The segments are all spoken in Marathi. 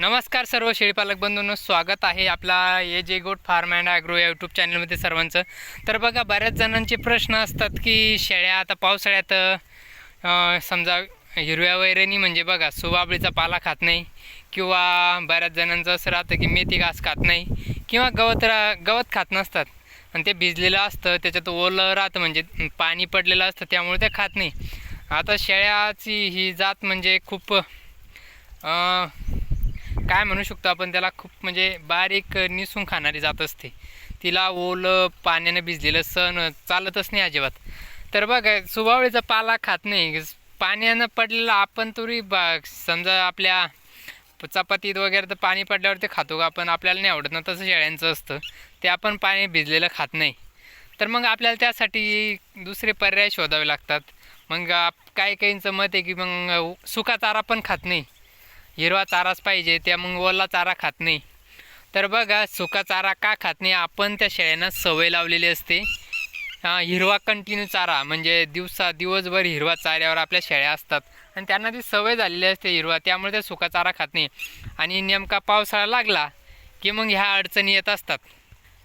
नमस्कार सर्व शेळीपालक बंधूंनो स्वागत आहे आपला A J goat farm and agro या यूट्यूब चॅनलमध्ये सर्वांचं. तर बघा बऱ्याच जणांचे प्रश्न असतात की शेळ्या आता पावसाळ्यात समजा हिरव्या वैरणी म्हणजे बघा सुबाबळीचा पाला खात नाही किंवा बऱ्याच जणांचं असं राहतं की मेथी घास खात नाही किंवा गवत रा गवत खात नसतात. आणि ते भिजलेलं असतं त्याच्यात ओलं राहतं म्हणजे पाणी पडलेलं असतं त्यामुळे ते खात नाही. आता शेळ्याची ही जात म्हणजे खूप काय म्हणू शकतो आपण त्याला खूप म्हणजे बारीक निसून खाणारी जात असते. तिला ओलं पाण्यानं भिजलेलं सण चालतच नाही अजिबात. तर बघा सुबावळीचा पाला खात नाही. पाण्यानं पडलेलं आपण तरी बा समजा आपल्या चपातीत वगैरे तर पाणी पडल्यावर ते खातो का? आपण आपल्याला नाही आवडत ना तसं शेळ्यांचं असतं. ते आपण पाणी भिजलेलं खात नाही. तर मग आपल्याला त्यासाठी दुसरे पर्याय शोधावे लागतात. मग आप- काही काहींचं मत आहे की मग सुका चारा पण खात नाही. हिरवा चाराच पाहिजे त्या मग ओला चारा खात नाही. तर बघा सुका चारा का खात नाही? आपण त्या शेळ्यांना सवय लावलेली असते. हिरवा कंटिन्यू चारा म्हणजे दिवसा दिवसभर हिरवा चाऱ्यावर आपल्या शेळ्या असतात. आणि त्यांना ती सवय झालेली असते हिरवा त्यामुळे ते सुका चारा खात नाही. आणि नेमका पावसाळा लागला की मग ह्या अडचणी येत असतात.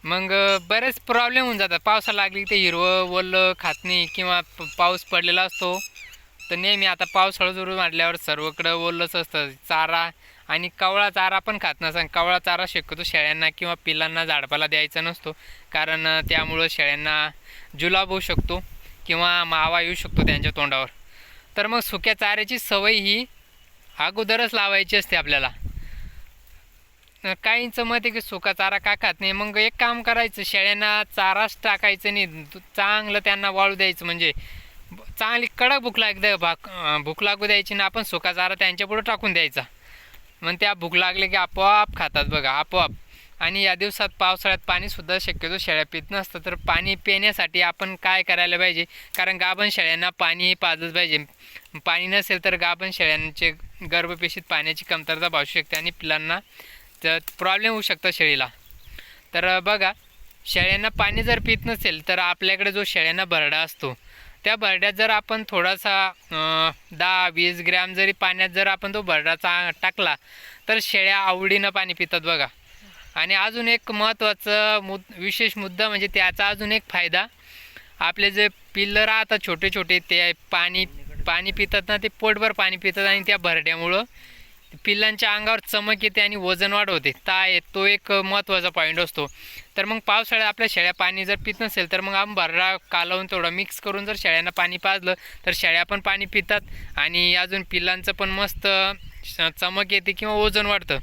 मग बरेच प्रॉब्लेम होऊन जातात. पावसाळा लागली ते हिरवं ओलं खात नाही किंवा प- पाऊस पडलेला असतो. तर नेहमी आता पावसाळा सुरू म्हटल्यावर सर्वकडं ओलंच असतं. चारा आणि कवळा चारा पण खात नसतं कवळा चारा शक्यतो शेळ्यांना किंवा पिलांना झाडपाला द्यायचा नसतो. कारण त्यामुळं शेळ्यांना जुलाब होऊ शकतो किंवा मावा येऊ शकतो त्यांच्या तोंडावर. तर मग सुक्या चाऱ्याची सवय ही अगोदरच लावायची असते आपल्याला. काहींचं मत आहे की सुका चारा का खात नाही? मग एक काम करायचं. शेळ्यांना चाराच टाकायचं नाही. चांगलं त्यांना वाळू द्यायचं. म्हणजे चांगली कडक भूक लागते भाक भूक लागू द्यायची ना आपण सुका चारा त्यांच्या पुढे टाकून द्यायचा. मग त्या भूक लागले की आपोआप खातात बघा आपोआप. आणि या दिवसात पावसाळ्यात पाणीसुद्धा शक्यतो शेळ्या पित नसतं तर पाणी पिण्यासाठी आपण काय करायला पाहिजे? कारण गाभण शेळ्यांना पाणीही पाजच पाहिजे. पाणी नसेल तर गाभण शेळ्यांचे गर्भपेशीत पाण्याची कमतरता भासू शकते आणि पिलांना तर प्रॉब्लेम होऊ शकतो शेळीला. तर बघा शेळ्यांना पाणी जर पित नसेल तर आपल्याकडे जो शेळ्यांना भरडा असतो त्या भरड्यात जर आपण थोडासा दहा वीस ग्रॅम जरी पाण्यात जर आपण तो भरडा टाकला तर शेळ्या आवडीनं पाणी पितात बघा. आणि अजून एक महत्त्वाचं मुद विशेष मुद्दा म्हणजे त्याचा अजून एक फायदा. आपले जे पिल्लं राहतात छोटे छोटे ते पाणी पाणी पितात ना ते पोटभर पाणी पितात आणि त्या भरड्यामुळं पिल्लांच्या अंगावर चमक येते आणि वजन वाढवते. ताय तो एक महत्त्वाचा पॉईंट असतो. तर मग पावसाळ्यात आपल्या शेळ्या पाणी जर पित नसेल तर मग आपण भरडा कालवून थोडं मिक्स करून जर शेळ्यांना पाणी पाजलं तर शेळ्या पण पाणी पितात आणि अजून पिल्लांचं पण मस्त श- चमक येते किंवा वजन वाढतं.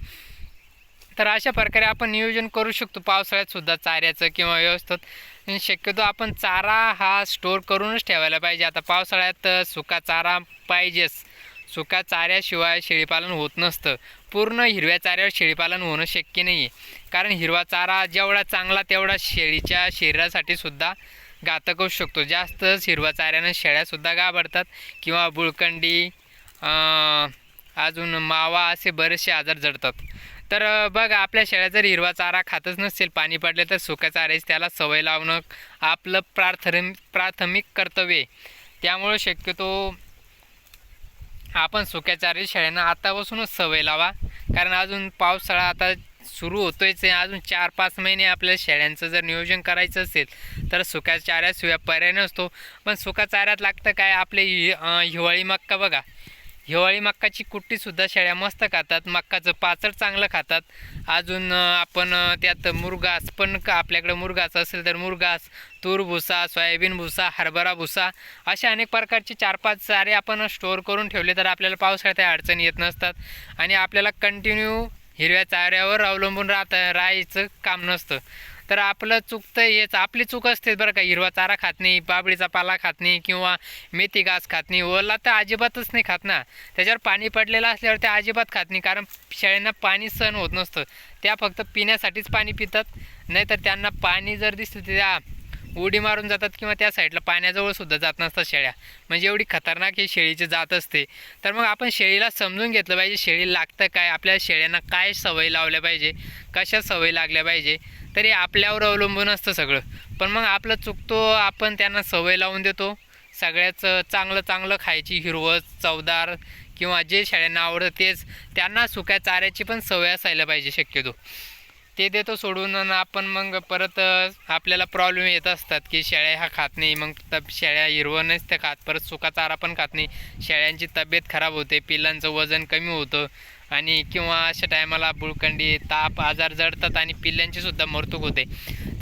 तर अशा प्रकारे आपण नियोजन करू शकतो. पावसाळ्यातसुद्धा चाऱ्याचं किंवा व्यवस्थित. शक्यतो आपण चारा हा स्टोअर करूनच ठेवायला पाहिजे. आता पावसाळ्यात सुका चारा पाहिजेच. सुका चाऱ्याशिवाय शेळीपालन होत नसतं. पूर्ण हिरव्या चाऱ्यावर शेळीपालन होणं शक्य नाही आहे कारण हिरवा चारा जेवढा चांगला तेवढा शेळीच्या शरीरासाठी सुद्धा घातक होऊ शकतो. जास्तच हिरवा चाऱ्यानं शेळ्यासुद्धा घाबरतात किंवा बुळकंडी अजून मावा असे बरेचसे आजार जडतात. तर बघ आपल्या शेळ्या जर हिरवा चारा खातच नसेल पाणी पडले तर सुक्या चाऱ्याची त्याला सवय लावणं आपलं प्राथमिक प्राथमिक कर्तव्य आहे. त्यामुळं शक्यतो आपण सुक्या चारी शेळ्यांना आतापासूनच सवय लावा. कारण अजून पावसाळा आता सुरू होतोयच आहे. अजून चार पाच महिने आपल्या शेळ्यांचं जर नियोजन करायचं असेल तर सुक्या चाऱ्याशिवाय पर्याय नसतो. पण सुका चाऱ्यात लागतं काय? आपले हि- हिवाळी मक्का बघा. हिवाळी मक्काची कुट्टीसुद्धा शेळ्या मस्त खातात. मक्काचं पाचड चांगलं खातात. अजून आपण त्यात मुरगास पण का आपल्याकडे मुरगास असेल तर मुरगास तूर भुसा सोयाबीन भुसा हरभरा भुसा अशा अनेक प्रकारचे चार पाच चारे आपण स्टोअर करून ठेवले तर आपल्याला पावसाळ्यात अडचणी येत नसतात. आणि आपल्याला कंटिन्यू हिरव्या चाऱ्यावर अवलंबून राहता राहायचं काम नसतं. तर आपलं चुकतं हेच. आपली चूक असते बरं का. हिरवा चारा खात नाही बाबळीचा पाला खात नाही किंवा मेथी घास खात नाही. ओला तर अजिबातच नाही खात ना. त्याच्यावर पाणी पडलेलं असल्यावर ते अजिबात खात नाही. कारण शेळ्यांना पाणी सहन होत नसतं. त्या फक्त पिण्यासाठीच पाणी पितात. नाहीतर त्यांना पाणी जर दिसतं तर त्या उडी मारून जातात किंवा त्या साईडला पाण्याजवळ सुद्धा जात नसतात शेळ्या. म्हणजे एवढी खतरनाक ही शेळीची जात असते. तर मग आपण शेळीला समजून घेतलं पाहिजे शेळी लागतं काय? आपल्या शेळ्यांना काय सवय लावल्या पाहिजे? कशा सवय लागल्या पाहिजे? तरी आपल्यावर अवलंबून असतं सगळं. पण मग आपलं चुकतो आपण त्यांना सवय लावून देतो. सगळ्याच चांगलं चांगलं खायची हिरवं चवदार किंवा जे शेळ्यांना आवडतं तेच. त्यांना सुक्या चाऱ्याची पण सवय असायला पाहिजे शक्यतो. ते देतो सोडून आपण मग परत आपल्याला प्रॉब्लेम येत असतात की शेळ्या हा खात नाही. मग तब शेळ्या हिरवं नसते खात परत सुका चारा पण खात नाही. शेळ्यांची तब्येत खराब होते पिल्लांचं वजन कमी होतं. आणि किंवा अशा टायमाला बुळकंडी ताप आजार जडतात आणि पिल्लांची सुद्धा मरतूक होते.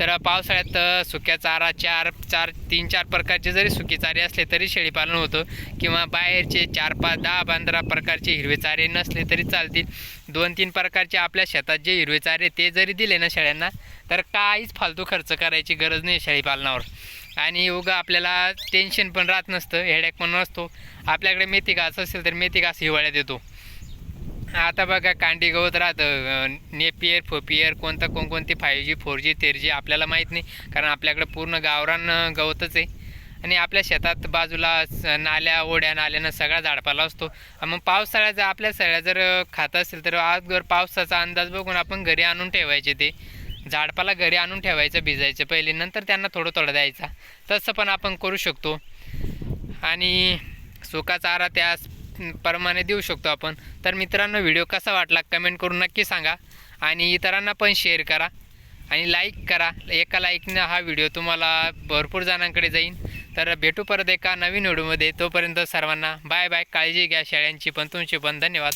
तर पावसाळ्यात सुक्या चारा चार चार तीन चार प्रकारचे जरी सुके चारे असले तरी शेळीपालन होतं किंवा बाहेरचे चार पाच दहा पंधरा प्रकारचे हिरवे चारे नसले तरी चालतील. दोन तीन प्रकारचे आपल्या शेतात जे हिरवे चारे ते जरी दिले ना शेळ्यांना तर काहीच फालतू खर्च करायची गरज नाही शेळीपालनावर. आणि उगा आपल्याला टेन्शन पण राहत नसतं हेडॅक पण नसतो. आपल्याकडे मेथी घास असेल तर मेथी घास हिवाळ्यात येतो. आता बघा कांडी गवत राहतं. नेपियर फोपियर कोणतं कोणकोणती फाईव्ह जी फोर जी तेर जी आपल्याला माहीत नाही. कारण आपल्याकडे पूर्ण गावरान गवतच आहे. आणि आपल्या शेतात बाजूला नाल्या ओढ्या नाल्यानं सगळा झाडपाला असतो. मग पावसाळ्याचा आपल्या सगळ्या जर खात असेल तर अगोदर पावसाचा अंदाज बघून आपण घरी आणून ठेवायचे ते. झाडपाला घरी आणून ठेवायचं भिजायचं पहिले. नंतर त्यांना थोडं थोडं द्यायचा. तसं पण आपण करू शकतो. आणि सुका चारा त्यास प्रमाणे देऊ शकतो आपण. तर मित्रांनो व्हिडिओ कसा वाटला कमेंट करून नक्की सांगा. आणि इतरांना पण शेअर करा. आणि लाईक करा. एका लाईकनं हा व्हिडिओ तुम्हाला भरपूर जणांकडे जाईन. तर भेटू परत एका नवीन व्हिडिओमध्ये. तोपर्यंत सर्वांना बाय बाय काळजी घ्या. शाळ्यांची पण तुमची पण. धन्यवाद.